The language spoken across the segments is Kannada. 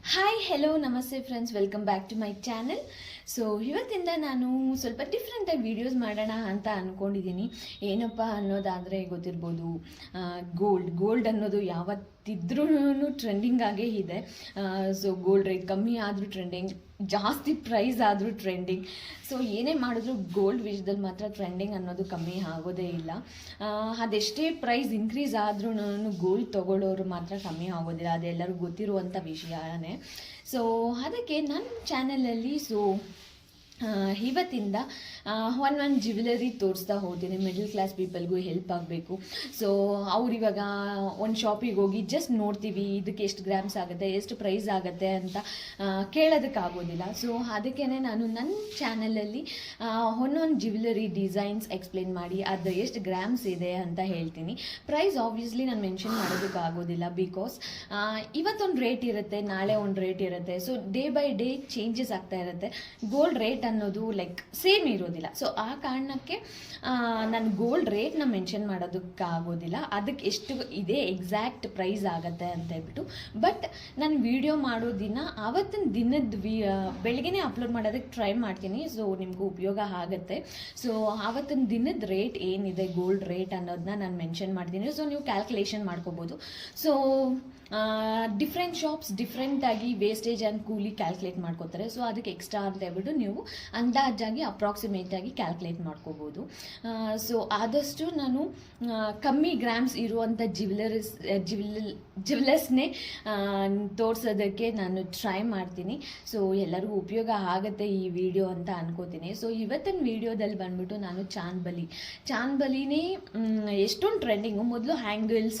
ಹಾಯ್ ಹೆಲೋ ನಮಸ್ತೆ friends welcome back to my channel So ಇವತ್ತಿಂದ ನಾನು ಸ್ವಲ್ಪ ಡಿಫ್ರೆಂಟಾಗಿ ವೀಡಿಯೋಸ್ ಮಾಡೋಣ ಅಂತ ಅಂದ್ಕೊಂಡಿದ್ದೀನಿ ಏನಪ್ಪ ಅನ್ನೋದಾದರೆ ಗೊತ್ತಿರ್ಬೋದು ಗೋಲ್ಡ್ ಗೋಲ್ಡ್ ಅನ್ನೋದು ಯಾವತ್ತಿದ್ರೂ ಟ್ರೆಂಡಿಂಗ್ ಆಗೇ ಇದೆ. ಸೊ ಗೋಲ್ಡ್ ರೇಟ್ ಕಮ್ಮಿ ಆದರೂ ಟ್ರೆಂಡಿಂಗ್ ಜಾಸ್ತಿ ಪ್ರೈಸ್ ಆದರೂ ಟ್ರೆಂಡಿಂಗ್ ಸೊ ಏನೇ ಮಾಡಿದ್ರು ಗೋಲ್ಡ್ ವಿಷಯದಲ್ಲಿ ಮಾತ್ರ ಟ್ರೆಂಡಿಂಗ್ ಅನ್ನೋದು ಕಮ್ಮಿ ಆಗೋದೇ ಇಲ್ಲ. ಅದೆಷ್ಟೇ ಪ್ರೈಸ್ ಇನ್ಕ್ರೀಸ್ ಆದ್ರೂ ಗೋಲ್ಡ್ ತಗೊಳ್ಳೋರು ಮಾತ್ರ ಕಮ್ಮಿ ಆಗೋದಿಲ್ಲ. ಅದೆಲ್ಲರಿಗೂ ಗೊತ್ತಿರುವಂಥ ವಿಷಯನೇ. ಸೊ ಅದಕ್ಕೆ ನನ್ನ ಚಾನಲಲ್ಲಿ ಸೊ ಇವತ್ತಿಂದ ಒನ್ ಒನ್ ಜ್ಯುವೆಲರಿ ತೋರಿಸ್ತಾ ಹೋಗ್ತೀನಿ. ಮಿಡಲ್ ಕ್ಲಾಸ್ ಪೀಪಲ್ಗೂ ಹೆಲ್ಪ್ ಆಗಬೇಕು. ಸೊ ಅವ್ರು ಇವಾಗ ಒಂದು ಶಾಪಿಗೆ ಹೋಗಿ ಜಸ್ಟ್ ನೋಡ್ತೀವಿ, ಇದಕ್ಕೆ ಎಷ್ಟು ಗ್ರಾಮ್ಸ್ ಆಗುತ್ತೆ, ಎಷ್ಟು ಪ್ರೈಸ್ ಆಗುತ್ತೆ ಅಂತ ಕೇಳೋದಕ್ಕಾಗೋದಿಲ್ಲ ಸೊ ಅದಕ್ಕೇ ನಾನು ನನ್ನ ಚಾನಲಲ್ಲಿ ಒಂದೊಂದು ಜ್ಯುವೆಲರಿ ಡಿಸೈನ್ಸ್ ಎಕ್ಸ್ಪ್ಲೇನ್ ಮಾಡಿ, ಅದು ಎಷ್ಟು ಗ್ರಾಮ್ಸ್ ಇದೆ ಅಂತ ಹೇಳ್ತೀನಿ. ಪ್ರೈಸ್ ಆಬ್ವಿಯಸ್ಲಿ ನಾನು ಮೆನ್ಷನ್ ಮಾಡೋದಕ್ಕಾಗೋದಿಲ್ಲ ಬಿಕಾಸ್ ಇವತ್ತೊಂದು ರೇಟ್ ಇರುತ್ತೆ, ನಾಳೆ ಒಂದು ರೇಟ್ ಇರುತ್ತೆ. So day by day changes ಆಗ್ತಾ ಇರುತ್ತೆ. ಗೋಲ್ಡ್ ರೇಟ್ ಅನ್ನೋದು ಲೈಕ್ ಸೇಮ್ ಇರೋದಿಲ್ಲ. ಸೊ ಆ ಕಾರಣಕ್ಕೆ ನಾನು ಗೋಲ್ಡ್ ರೇಟ್ನ ಮೆನ್ಷನ್ ಮಾಡೋದಕ್ಕಾಗೋದಿಲ್ಲ. ಅದಕ್ಕೆ ಎಷ್ಟು ಇದೆ ಎಕ್ಸಾಕ್ಟ್ ಪ್ರೈಸ್ ಆಗುತ್ತೆ ಅಂತ ಹೇಳ್ಬಿಟ್ಟು. ಬಟ್ ನಾನು ವಿಡಿಯೋ ಮಾಡೋ ದಿನ, ಆವತ್ತಿನ ದಿನದ ವಿ ಬೆಳಗ್ಗೆನೇ ಅಪ್ಲೋಡ್ ಮಾಡೋದಕ್ಕೆ ಟ್ರೈ ಮಾಡ್ತೀನಿ. ಸೊ ನಿಮಗೂ ಉಪಯೋಗ ಆಗುತ್ತೆ. ಸೊ ಆವತ್ತಿನ ದಿನದ ರೇಟ್ ಏನಿದೆ ಗೋಲ್ಡ್ ರೇಟ್ ಅನ್ನೋದನ್ನ ನಾನು ಮೆನ್ಷನ್ ಮಾಡ್ತೀನಿ. ಸೊ ನೀವು ಕ್ಯಾಲ್ಕುಲೇಷನ್ ಮಾಡ್ಕೋಬೋದು. ಸೊ ಡಿಫ್ರೆಂಟ್ ಶಾಪ್ಸ್ ಡಿಫ್ರೆಂಟಾಗಿ ವೇಸ್ಟೇಜ್ ಆ್ಯಂಡ್ ಕೂಲಿ ಕ್ಯಾಲ್ಕುಲೇಟ್ ಮಾಡ್ಕೋತಾರೆ. ಸೊ ಅದಕ್ಕೆ ಎಕ್ಸ್ಟ್ರಾ ಅಂತ ಹೇಳ್ಬಿಟ್ಟು ನೀವು ಅಂದಾಜಾಗಿ ಅಪ್ರಾಕ್ಸಿಮೇಟ್ ಆಗಿ ಕ್ಯಾಲ್ಕುಲೇಟ್ ಮಾಡ್ಕೋಬೋದು. ಸೊ ಆದಷ್ಟು ನಾನು ಕಮ್ಮಿ ಗ್ರಾಮ್ಸ್ ಇರುವಂಥ ಜ್ಯುವೆಲರಿಸ್ ಜ್ಯುವೆಲ್ ಜ್ಯುವೆಲರ್ಸ್ನೇ ತೋರಿಸೋದಕ್ಕೆ ನಾನು ಟ್ರೈ ಮಾಡ್ತೀನಿ. ಸೊ ಎಲ್ಲರಿಗೂ ಉಪಯೋಗ ಆಗುತ್ತೆ ಈ ವಿಡಿಯೋ ಅಂತ ಅನ್ಕೋತೀನಿ. ಸೊ ಇವತ್ತಿನ ವಿಡಿಯೋದಲ್ಲಿ ಬಂದ್ಬಿಟ್ಟು ನಾನು ಚಾಂದ್ಬಲಿ. ಚಾಂದ್ಬಲಿನೇ ಎಷ್ಟೊಂದು ಟ್ರೆಂಡಿಂಗು ಮೊದಲು ಹ್ಯಾಂಗಲ್ಸ್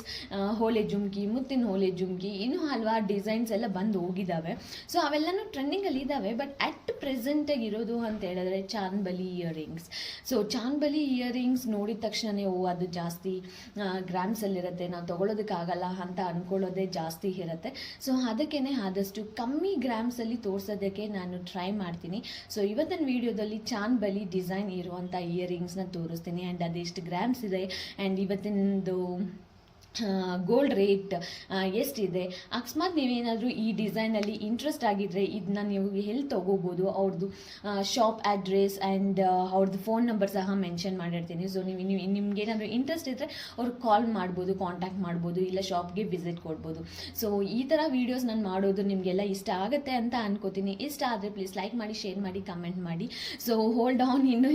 ಹೋಲೆ ಜುಮ್ಕಿ, ಮುತ್ತಿನ ಹೋಲೆ ಜುಮ್ಕಿ ಇನ್ನೂ ಹಲವಾರು ಡಿಸೈನ್ಸ್ ಎಲ್ಲ ಬಂದು ಹೋಗಿದ್ದಾವೆ ಸೊ ಅವೆಲ್ಲನೂ ಟ್ರೆಂಡಿಂಗಲ್ಲಿ ಇದ್ದಾವೆ ಬಟ್ ಅಟ್ ಪ್ರೆಸೆಂಟಾಗಿ ಇರೋದು ಅಂತ ಹೇಳಿದ್ರೆ chandbali earrings so chandbali earrings ನೋಡಿದ ತಕ್ಷಣವೇ ಓ, ಅದು ಜಾಸ್ತಿ ಗ್ರಾಮ್ಸಲ್ಲಿರುತ್ತೆ ನಾವು ತೊಗೊಳೋದಕ್ಕಾಗಲ್ಲ ಅಂತ ಅಂದ್ಕೊಳ್ಳೋದೇ ಜಾಸ್ತಿ ಇರುತ್ತೆ. ಸೊ ಅದಕ್ಕೇ ಆದಷ್ಟು ಕಮ್ಮಿ ಗ್ರಾಮ್ಸಲ್ಲಿ ತೋರಿಸೋದಕ್ಕೆ ನಾನು ಟ್ರೈ ಮಾಡ್ತೀನಿ. ಸೊ ಇವತ್ತಿನ ವಿಡಿಯೋದಲ್ಲಿ ಚಾಂದ್ಬಲಿ ಡಿಸೈನ್ ಇರುವಂಥ ಇಯರಿಂಗ್ಸ್ನ ತೋರಿಸ್ತೀನಿ. ಆ್ಯಂಡ್ ಅದೆಷ್ಟು ಗ್ರಾಮ್ಸ್ ಇದೆ ಆ್ಯಂಡ್ ಇವತ್ತಿನದು ಗೋಲ್ಡ್ ರೇಟ್ ಎಷ್ಟಿದೆ? ಅಕಸ್ಮಾತ್ ನೀವೇನಾದರೂ ಈ ಡಿಸೈನಲ್ಲಿ ಇಂಟ್ರೆಸ್ಟ್ ಆಗಿದ್ದರೆ ಇದನ್ನ ನೀವು ಎಲ್ಲಿ ತೊಗೋಬೋದು? ಅವ್ರದ್ದು ಶಾಪ್ ಅಡ್ರೆಸ್ ಆ್ಯಂಡ್ ಅವ್ರದ್ದು ಫೋನ್ ನಂಬರ್ ಸಹ ಮೆನ್ಷನ್ ಮಾಡಿರ್ತೀನಿ. ಸೊ ನೀವು ನೀವು ನಿಮ್ಗೇನಾದರೂ ಇಂಟ್ರೆಸ್ಟ್ ಇದ್ದರೆ ಅವ್ರಿಗೆ ಕಾಲ್ ಮಾಡ್ಬೋದು ಕಾಂಟ್ಯಾಕ್ಟ್ ಮಾಡ್ಬೋದು, ಇಲ್ಲ ಶಾಪ್ಗೆ ವಿಸಿಟ್ ಕೊಡ್ಬೋದು. ಸೊ ಈ ಥರ ವೀಡಿಯೋಸ್ ನಾನು ಮಾಡೋದು ನಿಮಗೆಲ್ಲ ಇಷ್ಟ ಆಗುತ್ತೆ ಅಂತ ಅನ್ಕೋತೀನಿ. ಇಷ್ಟ ಆದರೆ ಪ್ಲೀಸ್ ಲೈಕ್ ಮಾಡಿ ಶೇರ್ ಮಾಡಿ ಕಮೆಂಟ್ ಮಾಡಿ. ಸೊ ಹೋಲ್ಡ್ ಆನ್ ಇನ್ನೂ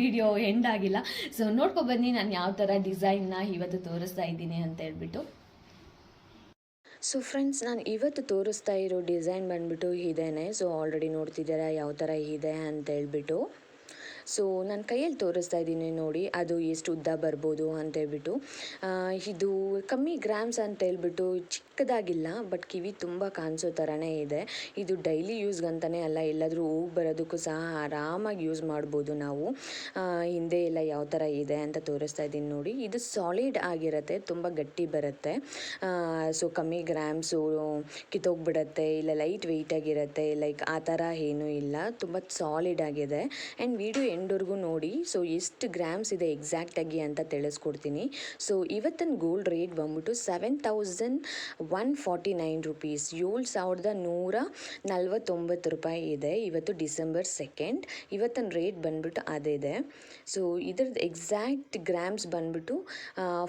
ವಿಡಿಯೋ ಎಂಡ್ ಆಗಿಲ್ಲ. ಸೊ ನೋಡ್ಕೊಬನ್ನಿ ನಾನು ಯಾವ ಥರ ಡಿಸೈನ್ನ ಇವತ್ತು ತೋರಿಸ್ತಾ ಇದ್ದೀನಿ ಅಂತ. ಹೇಳ್ಬಿಟ್ಟು. ಸೊ ಫ್ರೆಂಡ್ಸ್ ನಾನು ಇವತ್ತು ತೋರಿಸ್ತಾ ಇರೋ ಡಿಸೈನ್ ಬಂದ್ಬಿಟ್ಟು ಇದೇನೆ ಸೊ ಆಲ್ರೆಡಿ ನೋಡ್ತಿದ್ದೀರಾ ಯಾವ ಥರ ಇದೆ ಅಂತ ಹೇಳ್ಬಿಟ್ಟು. ಸೊ ನನ್ನ ಕೈಯಲ್ಲಿ ತೋರಿಸ್ತಾ ಇದ್ದೀನಿ ನೋಡಿ, ಅದು ಎಷ್ಟು ಉದ್ದ ಬರ್ಬೋದು ಅಂತ ಹೇಳ್ಬಿಟ್ಟು. ಇದು ಕಮ್ಮಿ ಗ್ರಾಮ್ಸ್ ಅಂತ ಹೇಳ್ಬಿಟ್ಟು ಚಿಕ್ಕದಾಗಿಲ್ಲ ಬಟ್ ಕಿವಿ ತುಂಬ ಕಾಣಿಸೋ ಥರನೇ ಇದೆ. ಇದು ಡೈಲಿ ಯೂಸ್ಗಂತಲೇ ಅಲ್ಲ, ಎಲ್ಲಾದರೂ ಹೋಗಿ ಬರೋದಕ್ಕೂ ಸಹ ಆರಾಮಾಗಿ ಯೂಸ್ ಮಾಡ್ಬೋದು ನಾವು. ಹಿಂದೆ ಎಲ್ಲ ಯಾವ ಥರ ಇದೆ ಅಂತ ತೋರಿಸ್ತಾ ಇದ್ದೀನಿ ನೋಡಿ. ಇದು ಸಾಲಿಡ್ ಆಗಿರುತ್ತೆ, ತುಂಬ ಗಟ್ಟಿ ಬರುತ್ತೆ. ಸೊ ಕಮ್ಮಿ ಗ್ರಾಮ್ಸು ಕಿತ್ತೋಗ್ಬಿಡತ್ತೆ, ಇಲ್ಲ ಲೈಟ್ ವೆಯ್ಟ್ ಆಗಿರುತ್ತೆ ಲೈಕ್ ಆ ಥರ ಏನೂ ಇಲ್ಲ, ತುಂಬ ಸಾಲಿಡ್ ಆಗಿದೆ. ಆ್ಯಂಡ್ ವಿಡಿಯೋ ಎಂಡ್ವರೆಗೂ ನೋಡಿ ಸೊ ಎಷ್ಟು ಗ್ರಾಮ್ಸ್ ಇದೆ ಎಕ್ಸಾಕ್ಟಾಗಿ ಅಂತ ತಿಳಿಸ್ಕೊಡ್ತೀನಿ. ಸೊ ಇವತ್ತಿನ ಗೋಲ್ಡ್ ರೇಟ್ ಬಂದ್ಬಿಟ್ಟು seven thousand one forty nine rupees ಏಳು ಸಾವಿರದ ನೂರ ನಲ್ವತ್ತೊಂಬತ್ತು ರೂಪಾಯಿ ಇದೆ ಇವತ್ತು ಡಿಸೆಂಬರ್ ಸೆಕೆಂಡ್ ಇವತ್ತಿನ ರೇಟ್ ಬಂದ್ಬಿಟ್ಟು ಅದಿದೆ ಸೊ ಇದ್ರದ್ದು ಎಕ್ಸಾಕ್ಟ್ ಗ್ರಾಮ್ಸ್ ಬಂದ್ಬಿಟ್ಟು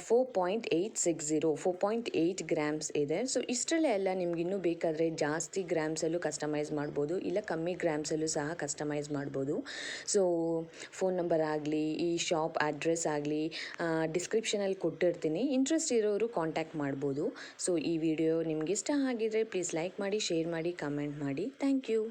four point eight six four point eight grams ಇದೆ. ಸೊ ಇಷ್ಟರಲ್ಲೇ ಎಲ್ಲ ನಿಮ್ಗೆ ಇನ್ನೂ ಬೇಕಾದರೆ ಜಾಸ್ತಿ ಗ್ರಾಮ್ಸಲ್ಲೂ ಕಸ್ಟಮೈಸ್ ಮಾಡ್ಬೋದು, ಇಲ್ಲ ಕಮ್ಮಿ ಗ್ರಾಮ್ಸಲ್ಲೂ ಸಹ ಕಸ್ಟಮೈಸ್ ಮಾಡ್ಬೋದು. ಸೊ ಫೋನ್ ನಂಬರ್ ಆಗಲಿ, ಈ ಶಾಪ್ ಅಡ್ರೆಸ್ ಆಗಲಿ ಡಿಸ್ಕ್ರಿಪ್ಷನಲ್ಲಿ ಕೊಟ್ಟಿರ್ತೀನಿ. ಇಂಟ್ರೆಸ್ಟ್ ಇರೋರು ಕಾಂಟ್ಯಾಕ್ಟ್ ಮಾಡ್ಬೋದು. ಸೊ ಈ ವಿಡಿಯೋ ನಿಮ್ಗೆ ಇಷ್ಟ ಆಗಿದ್ರೆ ಪ್ಲೀಸ್ ಲೈಕ್ ಮಾಡಿ ಶೇರ್ ಮಾಡಿ ಕಮೆಂಟ್ ಮಾಡಿ. Thank you